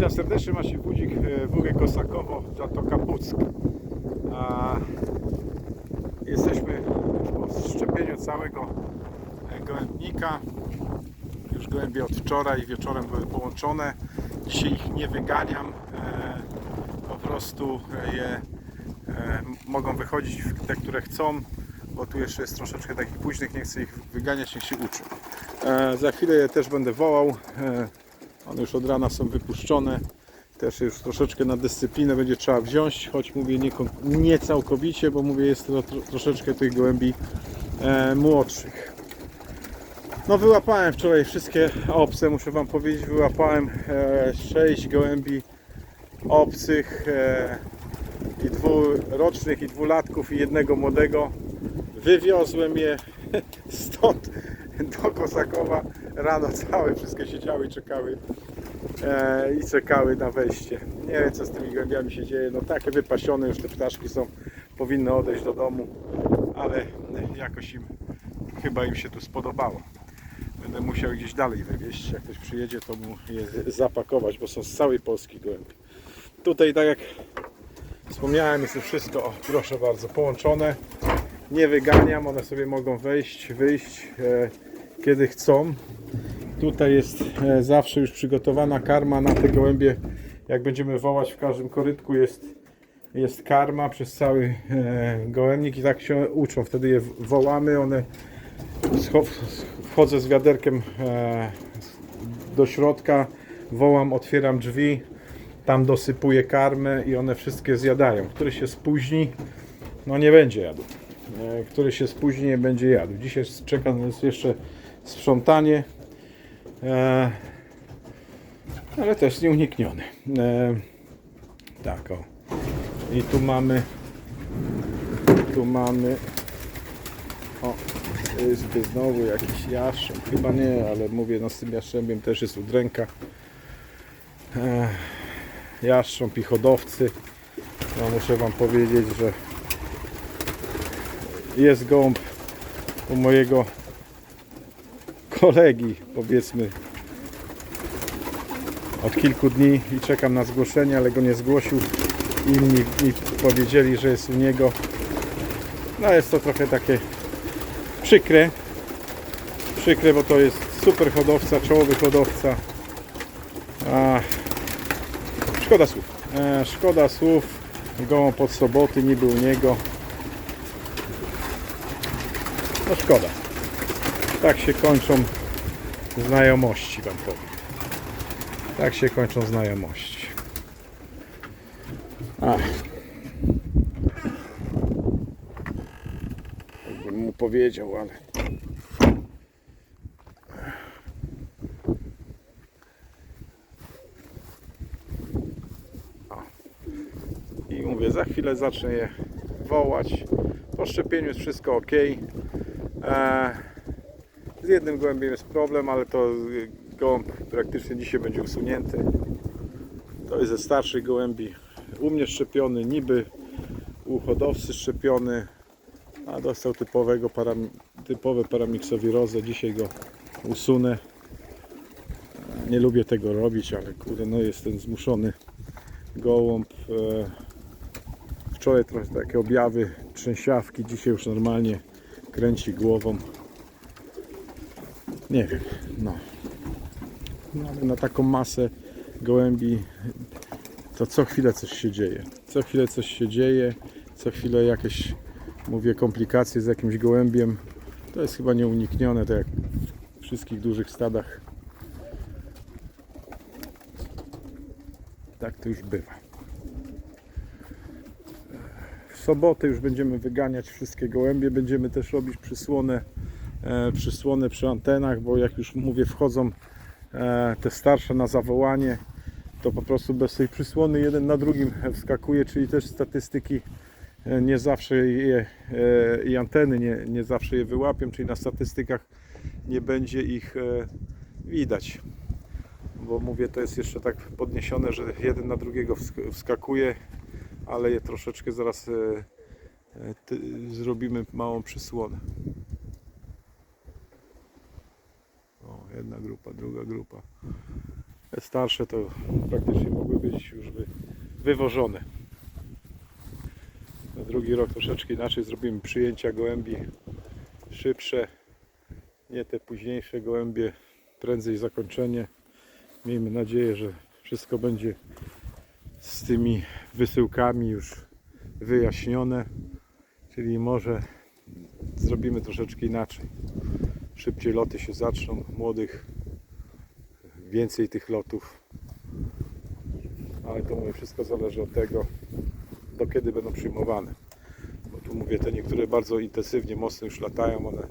Witam serdecznie, Maciej Budzik, e, Wółek Kosakowo, Zatoka Puck. Jesteśmy już po szczepieniu całego e, gołębnika. Już gołębie od wczoraj wieczorem były połączone. Dzisiaj ich nie wyganiam. E, Po prostu je mogą wychodzić te, które chcą, bo tu jeszcze jest troszeczkę takich późnych, nie chcę ich wyganiać, niech się uczą. E, Za chwilę je też będę wołał. One już od rana są wypuszczone. Też już troszeczkę na dyscyplinę będzie trzeba wziąć, choć mówię nie, nie całkowicie, bo mówię jest to tro, troszeczkę tych gołębi e, młodszych. No wyłapałem wczoraj wszystkie obce, muszę Wam powiedzieć, wyłapałem e, 6 gołębi obcych e, i dwurocznych i dwulatków i jednego młodego. Wywiozłem je stąd do Kosakowa rano całe wszystkie siedziały czekały e, i czekały na wejście. Nie wiem co z tymi gołębiami się dzieje, no takie wypasione już te ptaszki są, powinny odejść do domu, ale jakoś im chyba im się tu spodobało. Będę musiał gdzieś dalej wywieźć, jak ktoś przyjedzie to mu je zapakować, bo są z całej Polski gołębie. Tutaj tak jak wspomniałem jest wszystko, o, proszę bardzo, połączone. Nie wyganiam, one sobie mogą wejść, wyjść e, kiedy chcą. Tutaj jest e, zawsze już przygotowana karma na te gołębie. Jak będziemy wołać w każdym korytku jest, jest karma przez cały e, gołębnik i tak się uczą. Wtedy je wołamy, one wchodzę z wiaderkiem e, do środka, wołam, otwieram drzwi, tam dosypuję karmę i one wszystkie zjadają. Który się spóźni, no nie będzie jadł. Który się spóźni, nie będzie jadł. Dzisiaj czeka nas jeszcze sprzątanie, ale też nieuniknione. E, tak, o. I tu mamy, tu mamy, o, wyspy znowu jakiś jaszcząb. Chyba nie, ale mówię, no z tym jaszczębiem też jest udręka. E, jaszcząb i hodowcy. No muszę Wam powiedzieć, że jest gołąb u mojego kolegi, powiedzmy, od kilku dni i czekam na zgłoszenie, ale go nie zgłosił. Inni mi powiedzieli, że jest u niego. No jest to trochę takie przykre. Przykre, bo to jest super hodowca, czołowy hodowca. A, szkoda słów. E, szkoda słów. Gołąb od soboty, niby u niego. No szkoda. Tak się kończą znajomości, wam powiem. Tak się kończą znajomości. Ach. Jakbym mu powiedział, ale. O. I mówię, za chwilę zacznę je wołać. Po szczepieniu jest wszystko ok. E, z jednym gołębiem jest problem, ale to y, gołąb praktycznie dzisiaj będzie usunięty. To jest ze starszych gołębi. U mnie szczepiony, niby u hodowcy szczepiony, a dostał typowego param, typowe paramiksowirozę. Dzisiaj go usunę. Nie lubię tego robić, ale kurde, no jestem zmuszony. Gołąb. E, wczoraj trochę takie objawy trzęsiawki, dzisiaj już normalnie kręci głową. Nie wiem, no. no ale na taką masę gołębi to co chwilę coś się dzieje. Co chwilę coś się dzieje, co chwilę jakieś, mówię, komplikacje z jakimś gołębiem. To jest chyba nieuniknione, tak jak w wszystkich dużych stadach. Tak to już bywa. W sobotę już będziemy wyganiać wszystkie gołębie, będziemy też robić przysłonę, przysłony przy antenach, bo jak już mówię wchodzą e, te starsze na zawołanie, to po prostu bez tej przysłony jeden na drugim wskakuje, czyli też statystyki e, nie zawsze je e, i anteny nie, nie zawsze je wyłapią, czyli na statystykach nie będzie ich e, widać. Bo mówię, to jest jeszcze tak podniesione, że jeden na drugiego wsk- wskakuje, ale je troszeczkę zaraz e, e, zrobimy małą przysłonę. O, jedna grupa, druga grupa. Te starsze to praktycznie mogły być już wy, wywożone. Na drugi rok troszeczkę inaczej zrobimy przyjęcia gołębi szybsze, nie te późniejsze gołębie, prędzej zakończenie. Miejmy nadzieję, że wszystko będzie z tymi wysyłkami już wyjaśnione, czyli może zrobimy troszeczkę inaczej. Szybciej loty się zaczną, młodych, więcej tych lotów, ale to mówię, wszystko zależy od tego, do kiedy będą przyjmowane. Bo tu mówię, te niektóre bardzo intensywnie, mocno już latają, one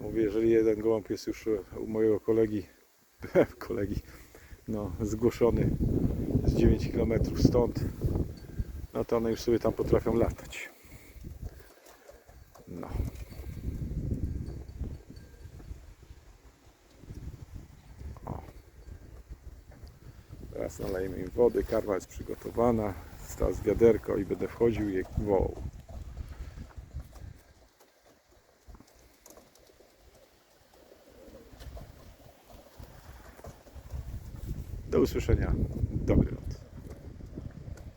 mówię, jeżeli jeden gołąb jest już u mojego kolegi, kolegi, no, zgłoszony z 9 km stąd, no to one już sobie tam potrafią latać. Teraz nalejemy im wody, karma jest przygotowana, teraz wiaderko i będę wchodził je wołał. Do usłyszenia. Dobry lot.